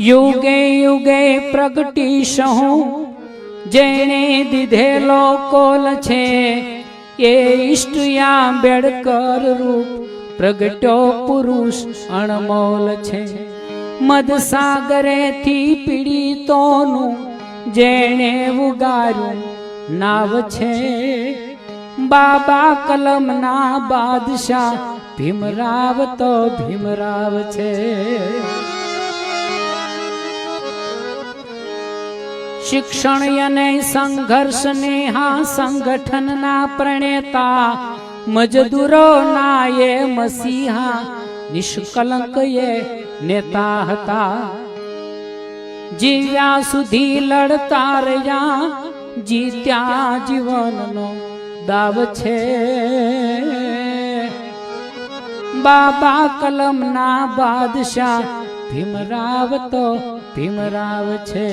યુગે યુગે પ્રગટી સહું. જેણે દીધેલો કોલ છે એ ઈષ્ટયા બેડકર રૂપ પ્રગટો પુરુષ અણમોલ છે. મધસાગરેથી પીડિતોનું જેણે ઉગાર્યું નાવ છે. બાબા કલમના બાદશાહ ભીમરાવ તો ભીમરાવ છે. શિક્ષણ અને સંઘર્ષ નેહા સંગઠનના પ્રણેતા, મજદૂરો ના એ મસીહા નિષ્કલંક એ નેતા હતા. જીવ્યા સુધી લડતા રહ્યા, જીત્યા જીવનનો દાવ છે. બાબા કલમના બાદશાહ ભીમરાવ તો ભીમરાવ છે.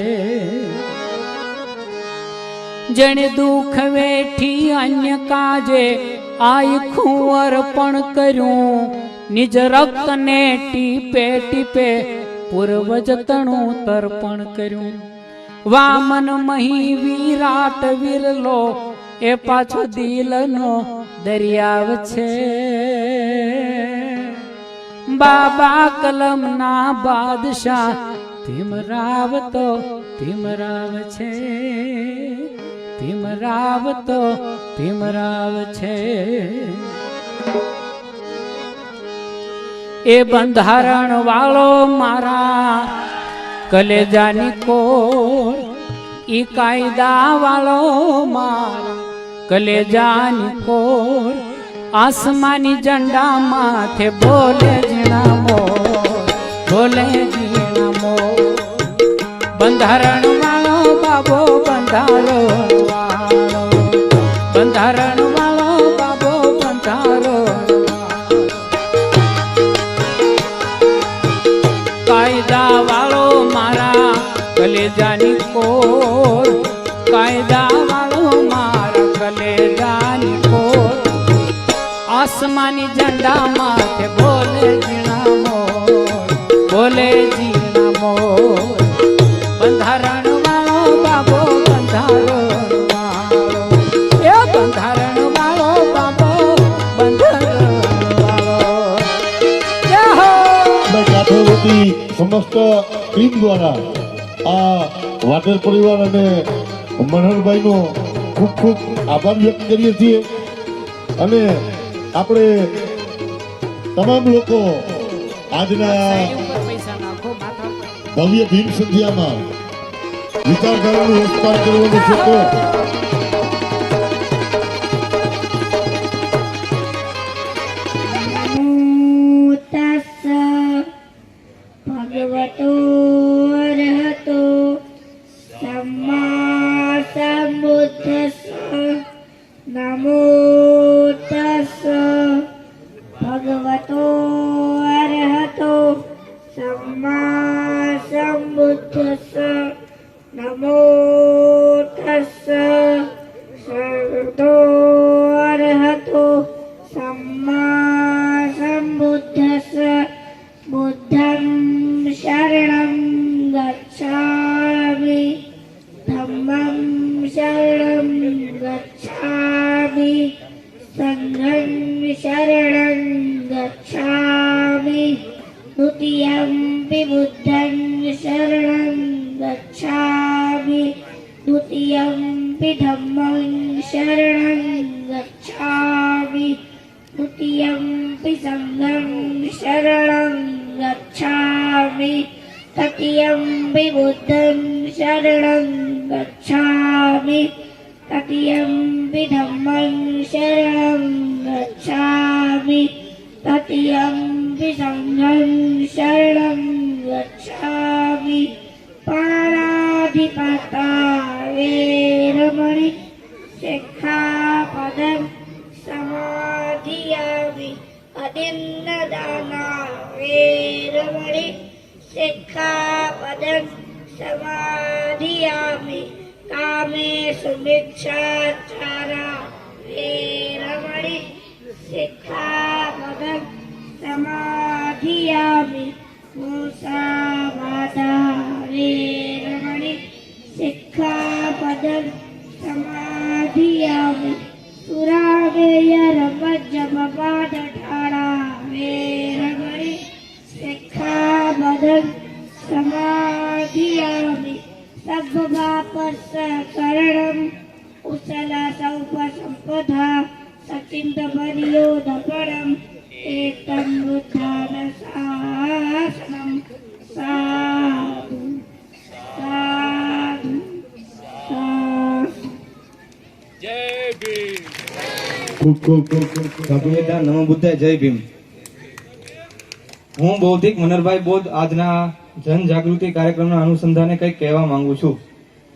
જેણે દુઃખ વેઠી અન્ય કાજે આખું અર્પણ કર્યું. નિજ રક્તને ટીપે ટીપે પૂર્વજ તણું તર્પણ કર્યું. વામન મહી વિરાટ વિરલો, એ પાછો દિલનો દરિયાવ છે. બાબા કલમના બાદશાહ ભીમરાવ તો ભીમરાવ છે. ભીમરાવ તો ભીમરાવ છે. એ બંધારણ વાળો મારા કલેજાની કોર ઈ કાયદા વાળો મારા કલેજાની કોર આસમાની ઝંડા માથે બોલે જીણા મોર, બોલે જીણા મોર. બંધારણ વાળો બાબો બંધારો સમસ્ત ટીમ દ્વારા આ વાટર પરિવાર અને મનહરભાઈનો ખૂબ ખૂબ આભાર વ્યક્ત કરીએ છીએ અને આપણે તમામ લોકો આજના. ભવ્ય ભીમ સંધ્યામાં વિચારધારાનું વિસ્તાર કરવાનો છે शरणं गच्छामि द्वितीयम्पि सङ्घं शरणं गच्छामि तृतीयम्पि बुद्धं शरणं गच्छामि तृतीयम्पि धम्मं शरणं गच्छामि तृतीयम्पि सङ्घं शरणं गच्छामि சிக்காபதம் சமாதியாமி பதின்னதானா வேரமணி சிக்காபதம் சமாதியாமி காமேஷு மிச்சாச்சாரா வேரமணி சிக்காபதம் சமாதியாமி மூசாவாதா வேரமணி சிக்காபதம் બપા ઢાળા વેરગણી શિક્ષા બદન સમાધિયામી. સભ બાપસ કરણમ ઉસલા સૌપ સંપદા સચિંદ બરિયો ખૂબ ખૂબ ખૂબ નમો બુદ્ધાય જય ભીમ. હું બૌદ્ધિક મનરભાઈ બોધ આજના જન જાગૃતિ કાર્યક્રમના અનુસંધાને કંઈક કહેવા માંગુ છું.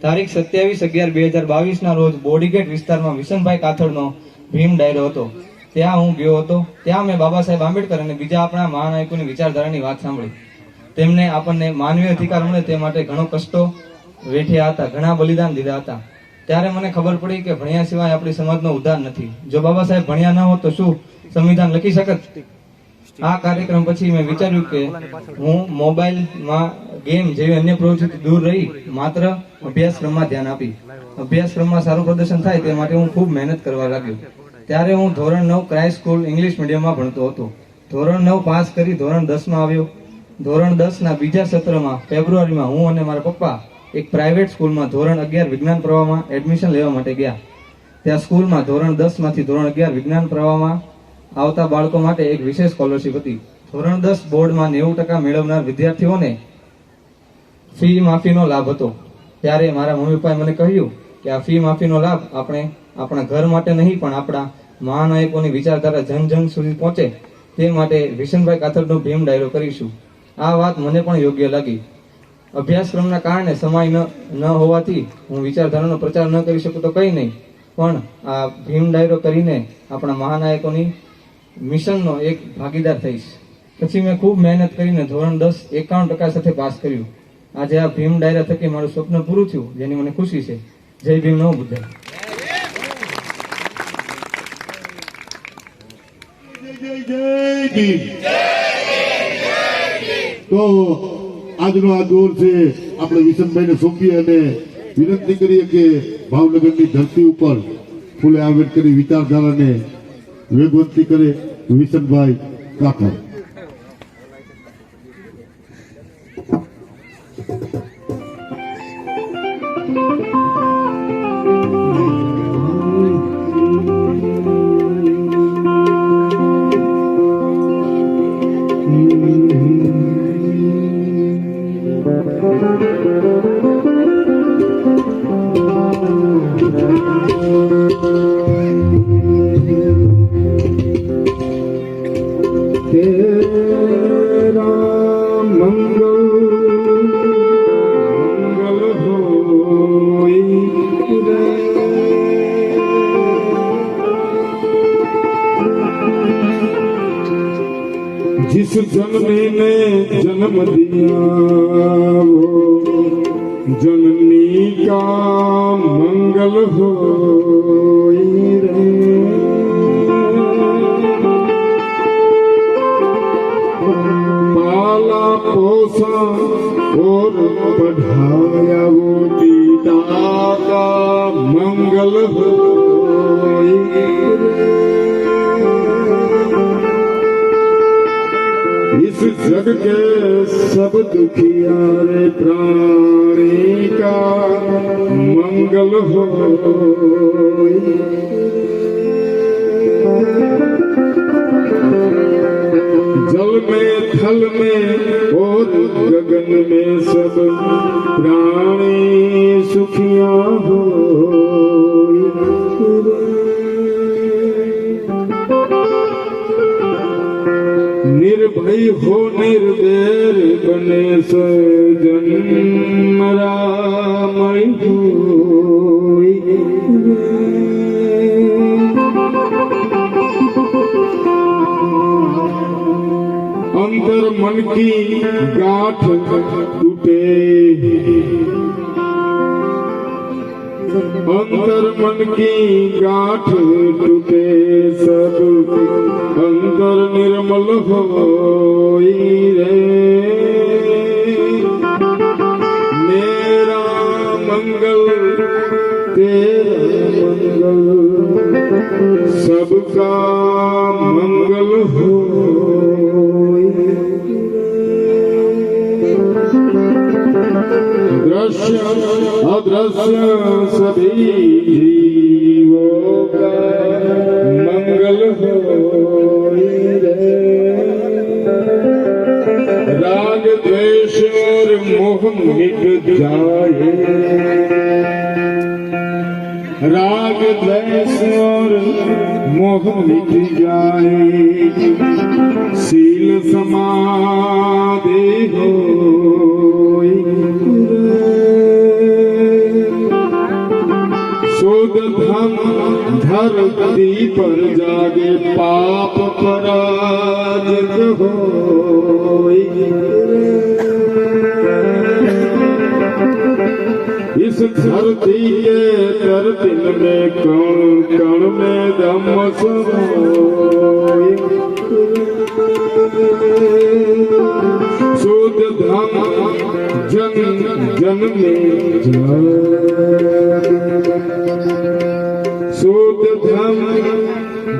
તારીખ સત્યાવીસ અગિયાર બે હજાર બાવીસના રોજ બોડીગેટ વિસ્તારમાં વિશનભાઈ કાથડનો ભીમ ડાયરો હતો. ત્યાં હું ગયો હતો. ત્યાં મેં બાબા સાહેબ આંબેડકર અને બીજા આપણા મહાનાયકોની વિચારધારાની વાત સાંભળી. તેમને આપણને માનવીય અધિકાર મળે તે માટે ઘણો કષ્ટો વેઠ્યા હતા, ઘણા બલિદાન દીધા હતા. ત્યારે મને ખબર પડી કે ભણ્યા સિવાય આપણી સમાજનો ઉદ્ધાર નથી. જો બાબા સાહેબ ભણ્યા ન હોત તો શું સંવિધાન લખી શકત? આ કાર્યક્રમ પછી મેં વિચાર્યું કે હું મોબાઈલમાં ગેમ જેવી અન્ય પ્રવૃત્તિથી દૂર રહી, માત્ર અભ્યાસક્રમમાં ધ્યાન આપી. અભ્યાસક્રમમાં સારું પ્રદર્શન થાય તે માટે હું ખૂબ મહેનત કરવા લાગ્યો. ત્યારે હું ધોરણ નવ ક્રાઇસ્ટ સ્કૂલ ઇંગ્લિશ મીડિયમમાં ભણતો હતો. ધોરણ નવ પાસ કરી ધોરણ દસમાં આવ્યો. ધોરણ દસના બીજા સત્રમાં, ફેબ્રુઆરીમાં હું અને મારા પપ્પા એક પ્રાઇવેટ સ્કૂલમાં ધોરણ અગિયાર વિજ્ઞાન પ્રવાહમાં એડમિશન લેવા માટે ગયા. ત્યાં સ્કૂલમાં ધોરણ દસમાંથી ધોરણ અગિયાર વિજ્ઞાન પ્રવાહમાં આવતા બાળકો માટે એક વિશેષ સ્કોલરશિપ હતી. ધોરણ દસ બોર્ડમાં નેવું ટકા મેળવનાર વિદ્યાર્થીઓને ફી માફીનો લાભ હતો. ત્યારે મારા મમ્મી પપ્પાએ મને કહ્યું કે આ ફી માફીનો લાભ આપણે આપણા ઘર માટે નહીં, પણ આપણા મહાનાયકોની વિચારધારા જન જન સુધી પહોંચે તે માટે વિશનભાઈ કાથડનો ભીમ ડાયરો કરીશું. આ વાત મને પણ યોગ્ય લાગી. અભ્યાસક્રમના કારણે સમય ન હોવાથી હું વિચારધારાનો પ્રચાર ન કરી શકું તો કંઈ નહીં. પણ આ ભીમ ડાયરો કરીને આપણા મહાનાયકોની મિશનનો એક ભાગીદાર થઈશ. પછી મેં ખૂબ મહેનત કરીને ધોરણ દસ એકાવન ટકા સાથે પાસ કર્યું. આજે આ ભીમ ડાયરા થકી મારું સ્વપ્ન પૂરું થયું, જેની મને ખુશી છે. જય ભીમ નવ બુદ્ધ જય જય જય તો આજનો આ દોર છે, આપણે વિશનભાઈને સોંપીએ અને વિનંતી કરીએ કે ભાવનગરની ધરતી ઉપર ફૂલે આંબેડકરની વિચારધારાને વેગવંતી કરે વિશનભાઈ કાકર तेरा दुखियारे प्राणी का मंगल होई जल में थल में अंतर मन की गांठ टूटे सब अंतर निर्मल होई रे मेरा मंगल तेरा मंगल सबका मंगल हो दृश्य अदृश्य सभी जीवों का मंगल होई रे राग द्वेष और मोह मिट जाए राग द्वेष और मोह मिट जाए शील समाधि हो धरती पर जागे पाप पराजित हो इस धरती के तरतिल में कण कण में दम समाए शुद्ध धम जन जन में जाए शुद्ध धम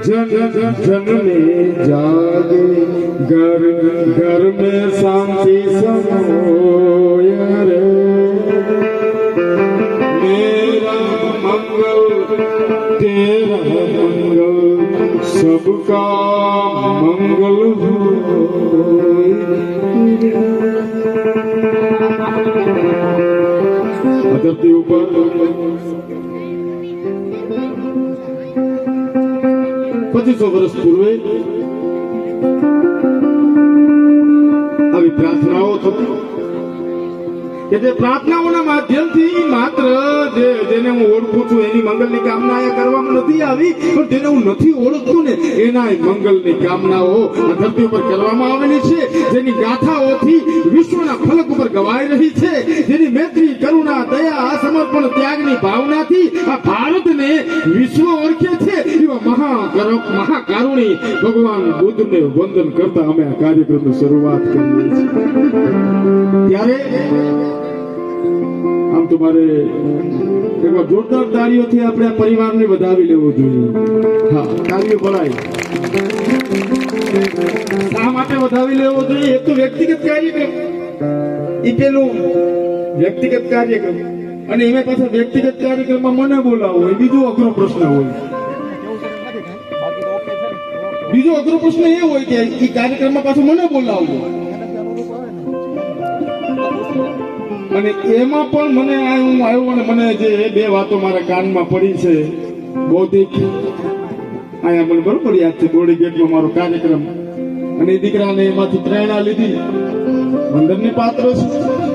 जन जन में जागे घर घर में शांति समोय रे मेरा मंगल तेरा मंगल सबका मंगल हो ધરતી ઉપર પચીસો વર્ષ પૂર્વે આવી પ્રાર્થનાઓ થતી. કે જે પ્રાર્થનાઓના માધ્યમથી માત્ર જે જેને હું ઓળખું છું, એની મંગલની કામના કરવામાં નથી આવી, પણ જેને હું નથી ઓળખતું ને, એના મંગલની કામનાઓ આ ધરતી ઉપર કરવામાં આવેલી છે. જેની ગાથાઓથી વિશ્વના ફલક ઉપર ગવાઈ રહી છે. જેની મૈત્રી, કરુણા, દયા, સમર્પણ, ત્યાગની ભાવના વિશ્વ ઓળખે છે. એવા મહાકરક, મહાકારુણી ભગવાન બુદ્ધને વંદન કરતા અમે આ કાર્યક્રમની શરૂઆત કરીએ ત્યારે આમ તો મારે એકવાર જોરદાર તાળીઓથી આપણે આ પરિવારને વધાવી લેવો જોઈએ. હા, તાળીઓ ભરાય. શા માટે વધાવી લેવો જોઈએ? એક તો વ્યક્તિગત કાર્યક્રમ. એ પેલું વ્યક્તિગત કાર્યક્રમ. અને એમાં પાછા વ્યક્તિગત કાર્યક્રમમાં મને બોલાવો, એ બીજો અઘરો પ્રશ્ન હોય. બીજો અઘરો પ્રશ્ન એ હોય કે એ કાર્યક્રમમાં પાછું મને બોલાવવો અને એમાં પણ મને આ આવ્યો અને મને જે બે વાતો મારા કાનમાં પડી છે, બૌદ્ધિક. અહીંયા મને બરોબર યાદ છે, બોડી ગેટમાં મારો કાર્યક્રમ. અને એ દીકરાને એમાંથી પ્રેરણા લીધી. વંદનની પાત્ર છે.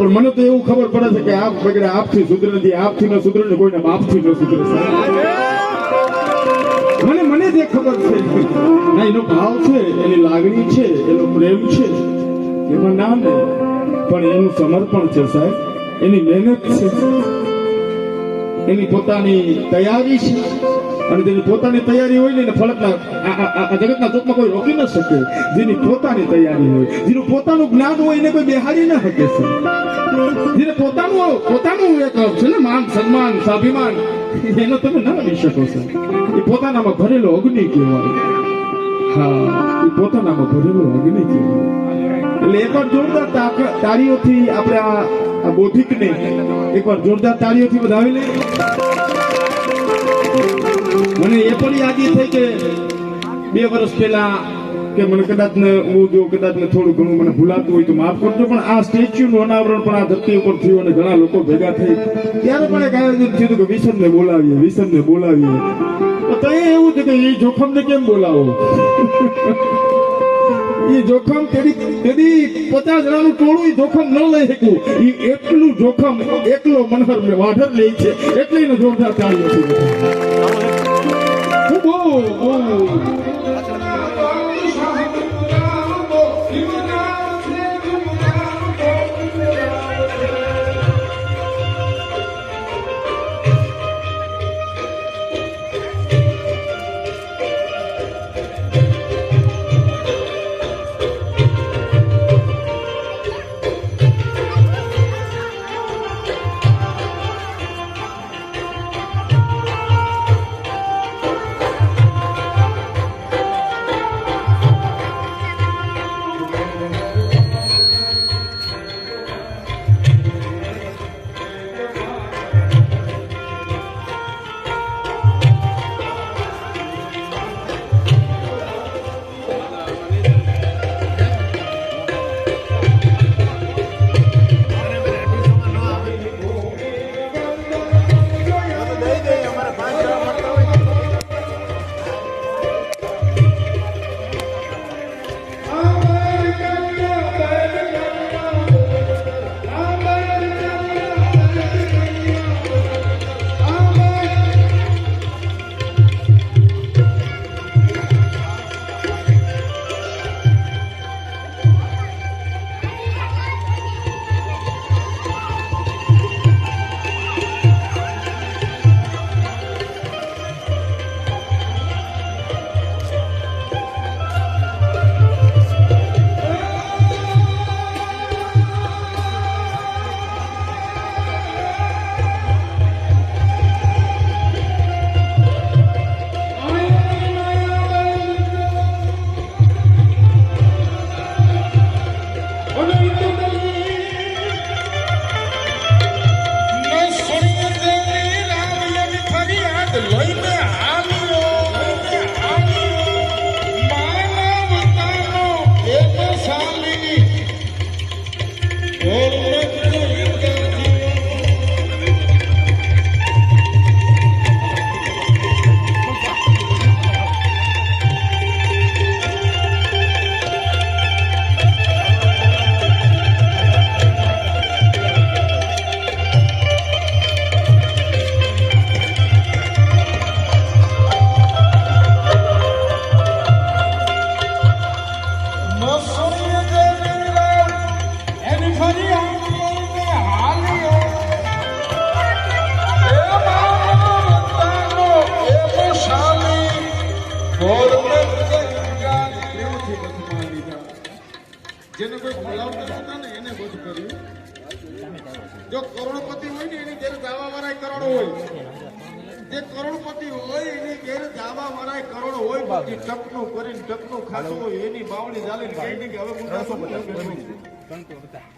પણ મને તો એવું ખબર પડે છે કે આપ બગડે આપથી સુધરે નથી, આપથી ન સુધરે ને કોઈને બાપથી ન સુધરે મને મને જે ખબર છે. ના, એનો ભાવ છે, એની લાગણી છે, એનો પ્રેમ છે, એમાં ના ને, પણ એનું સમર્પણ છે સાહેબ. એની મહેનત છે. એની પોતાની તૈયારી છે. અને જેની પોતાની તૈયારી હોય ને ફલકના જગતના ચોકમાં કોઈ રોકી ન શકે. જેની પોતાની તૈયારી હોય, જેનું પોતાનું જ્ઞાન હોય, એને કોઈ બેહારી ન શકે છે. જેને પોતાનું પોતાનું એક છે ને, માન, સન્માન, સ્વાભિમાન, એનો તમે ના રમી શકો છો. એ પોતાનામાં ભરેલો અગ્નિ કહેવાય. હા, એ પોતાનામાં ભરેલો અગ્નિ કહેવાય. એટલે એકવાર જોરદાર તારીઓથી આપણે આ બોધિકને એકવાર જોરદાર તારીઓથી વધાવી લઈએ. મને એ પણ યાદી થઈ કે બે વર્ષ પહેલા કે મને કદાચ ને હું જો કદાચ ને થોડું ઘણું મને ભૂલાતું હોય તો માફ કરજો, પણ આ સ્ટેચ્યુનું અનાવરણ પણ આ ધરતી ઉપર થયું અને ઘણા લોકો ભેગા થઈ. ત્યારે પણ એક આયોજન થયું કે વિસનને બોલાવીએ વિસનને બોલાવીએ. તો ત્યાં એવું છે કે એ જોખમને કેમ બોલાવો? એ જોખમ તેની તેની પચાસ જણાનું ટોળું જોખમ ન લઈ શકું. એ એટલું જોખમ એકલો મનહર વાઢર લે છે. એટલે જોરદાર ચાલ્યો છે. બહુ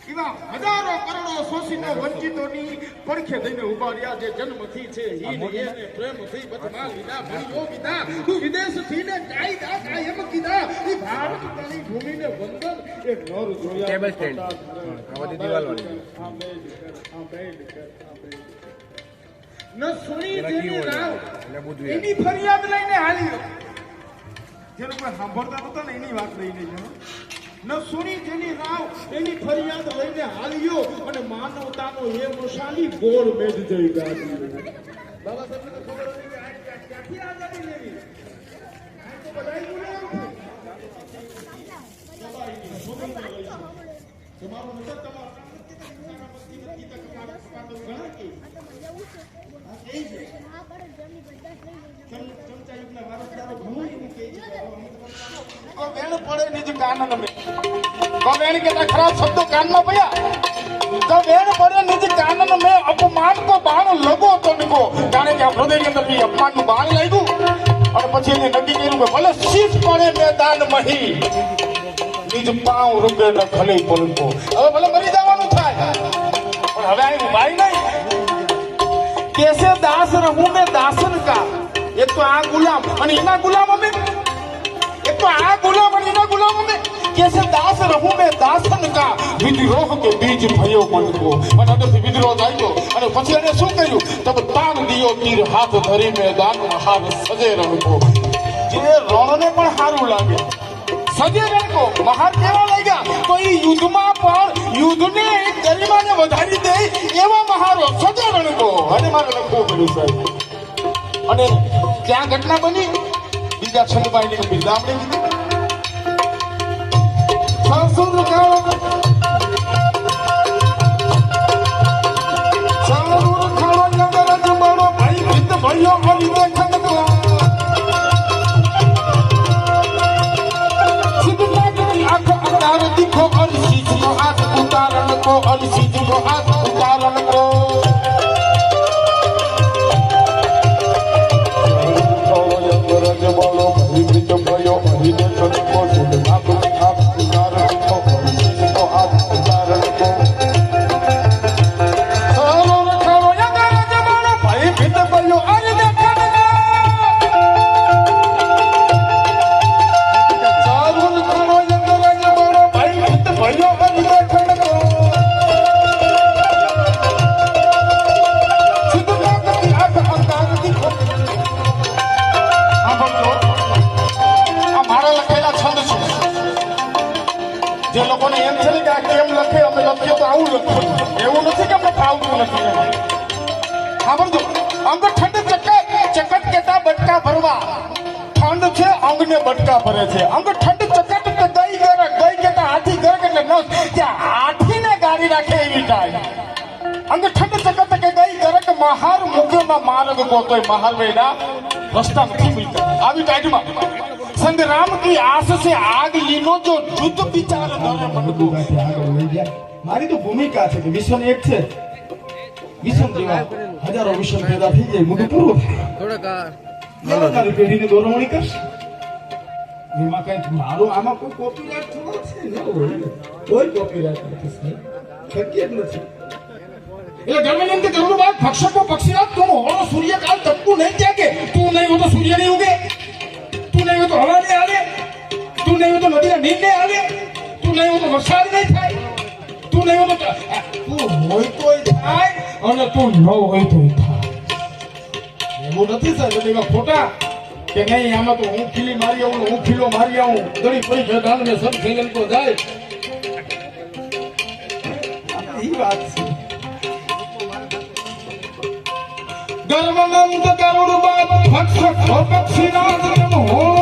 એવા હજારો કરોડો શોષિતો વંચિતોની પડખે થઈને ઊભા રહ્યા જે જન્મથી છે. હીન એને પ્રેમથી બદમાલ વિના ભણ્યો વિના તું વિદેશથી ને કાયદા કાયમ કીધા ઈ ભારત તારી ભૂમિને વંદન એ નર જોયા ટેબલ સ્ટેન્ડ આ બધી દિવાલ ન સુણી જેની રાવ એની ફરિયાદ લઈને હાલી જેને કોઈ સાંભળતા નહોતા ને એની વાત લઈ લઈ નસુની જેની રાવ, એની ફરિયાદ લઈને હાલ્યો અને માનવતાનો એ મશાલી ગોળ મેજ જઈ ગાડી બાબા સાહેબ ખબર હતી કે ક્યાંથી આઝાદી લેવી? તો બધાય તમારો મતલબ તમારો કે ઘણું એવું કહે છે કો વેણ પડે નિજ કાનન મે કો વેણ કેતા ખરાબ શબ્દો કાનમાં પડ્યા. તો વેણ પડે નિજ કાનન મે. અપમાન કો બાણ લગો તો નિકો જાણે કે હૃદયની અંદર બી અપમાનનું બાણ લાગ્યું. અને પછી એને નક્કી કર્યું કે ભલે શીત પડે મેદાન દાસ રહું મેં દાસન કા? એક તો આ ગુલામ અને એના ગુલામ અમે એક તો આ ગુલામ અને એના ગુલામ અમે કે છે, દાસ રહું મેં દાસન કા. વિદ્રોહ કે બીજ ભયો મન કો. અને અંદરથી વિદ્રોહ લાગ્યો અને પછી એને શું કર્યું? તબ તાન દિયો તીર હાથ ધરી મેદાન હાર સજે રણકો જે રણને પણ સારું લાગે. સજે રણકો મહાર કેવા લાગ્યા? તો યુદ્ધમાં પણ યુદ્ધને ગરિમાને વધારી દે એવા મહારો સજે રણકો અને મારે લખવું પડ્યું સાહેબ. અને ત્યાં ઘટના બની? બીજા છંદબાઈની બિરદામણી લીધી. સાસુર કાળ સાસુર કાળો જંગલ જમાડો ભાઈ ભીત ભર્યો ભરે છે. અંગ ઠંડ ચકટ કે ગઈ ગરક ગઈ કેતા હાથી ગરક એટલે નસ. ત્યાં હાથીને ગાડી રાખે એવી થાય અંગ ઠંડ ચકટ કે ગઈ ગરક મહાર મુખ્યમાં માર્ગ ગોતોય. મહાર વેડા રસ્તા નથી મિલતા. આવી ટાઈટમાં સંગ્રામ કી આસ સે આગ લીનો જો યુદ્ધ વિચાર ધરે મનકો આગળ લઈ ગયા મારી તો ભૂમિકા છે કે વિશ્વને એક છે. વિશ્વ જેવા હજારો વિશ્વ પેદા થઈ જાય મોટું પૂરું આવનારી પેઢીને દોરવણી કરશે. એમાં કઈ મારું આમાં કોઈ કોપીરાઇટ થોડો છે? ને કોઈ કોપીરાઇટ નથી શક્ય જ નથી. એટલે ધર્મની અંદર જરૂર બાદ ભક્ષકો પક્ષીરાજ, તું હોનો સૂર્યકાલ તપતું નહીં ત્યાગે તું નહીં હો તો સૂર્ય નહીં ઉગે. તું નહીં હો તો હવા નહીં આવે તું નહીં હો તો નદીના નીર નહીં આવે તું નહીં હો તો વરસાદ નહીં થાય. તું નહીં હો તો તું હોય તોય થાય અને તું ન હોય તોય થાય. એવું નથી, સાહેબ એવા ખોટા. કે નહીં આમાં તો હું ખીલી મારી આવું હું ખીલો મારી આવું. પડી જગાન ને સબ તો જાય. એ વાત છે. ગર્વનંદ ગરુડ બાદ ભક્ષક પક્ષીરાજ એમ હોણો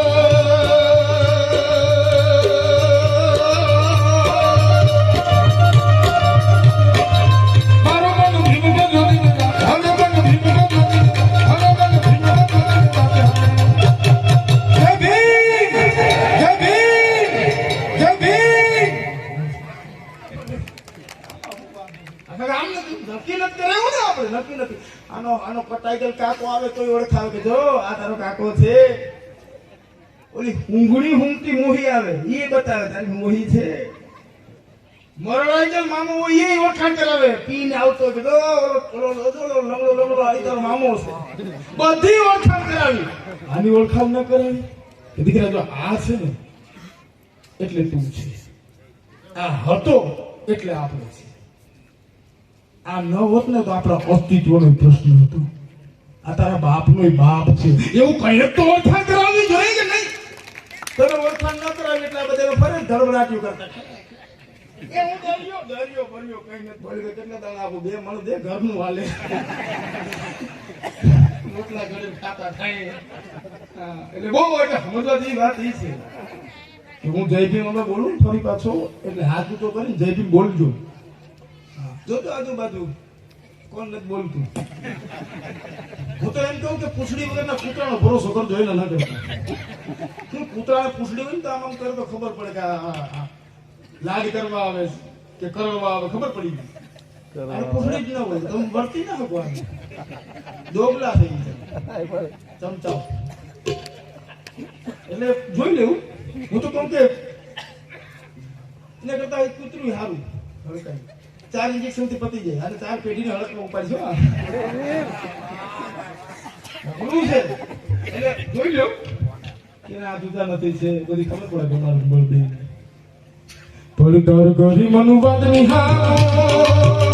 મામો એ ઓળખાણ કરાવે. પીને આવતો હોય કે જો, ઓલો ઓલો ઓલો લંગડો લંગડો આ ઈ તારો મામો બધી ઓળખાણ કરાવી. આની ઓળખાણ ન કરાવી? દીકરા જો આ છે ને, એટલે તું છે. આ હતો એટલે આપણે છે આ ન હોત ને તો આપણા અસ્તિત્વનો પ્રશ્ન હતો. આ તારા બાપનો બાપ છે. એવું કહીએ તો ઓળખાણ કરાવવી જોઈએ કે નહીં? તમે ઓળખાણ ન કરાવી એટલે બધા ફરે ધડબડાટ્યું કરતા. હાલે. એટલે બહુ જેવી વાત એ છે. કે હું જય ભીમ અમે બોલું ફરી પાછો એટલે હાથ ઊંચો કરીને જય ભીમ બોલજો જોજો આજુબાજુ. કોણ નથી બોલતું? હું તો એમ કહું કે પૂછડી વગરના કૂતરાનો ભરોસો કરજો એને ન કરતા. કૂતરાને પૂછડી હોય ને તો આમ આમ કરે તો ખબર પડે કે લાડ કરવા આવે કે કરવા આવે ખબર પડી ગઈ. પૂછડી જ ન હોય તમે વર્તી ના શકો આમ. થઈ જાય ચમચાઓ. એટલે જોઈ લેવું. હું તો કહું કે એના કરતા કૂતરું સારું. હળકાય ચાર ઇન્જેક્શનથી પતી જાય અને ચાર પેઢીને હળકમાં ઉપાડશો. અઘરું છે. એટલે જોઈ લો કે આ જુદા નથી છે. બધી ખબર પડે તમારું બળદેવ પડતર કરી મનુવાદ મારી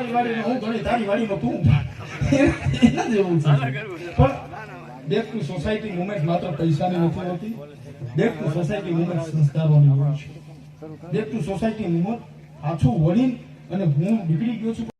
મારી વાડીનો હું ઘણી તારી વાડીનો તું એના જેવું છે. પણ બેક સોસાયટી મુમેન્ટ માત્ર પૈસાની નથી હોતી. ટુ સોસાયટી મુવમેન્ટ સંસ્કારોની હોય છે. સોસાયટી મુમેન્ટ પાછું વળીને અને હું નીકળી ગયો છું.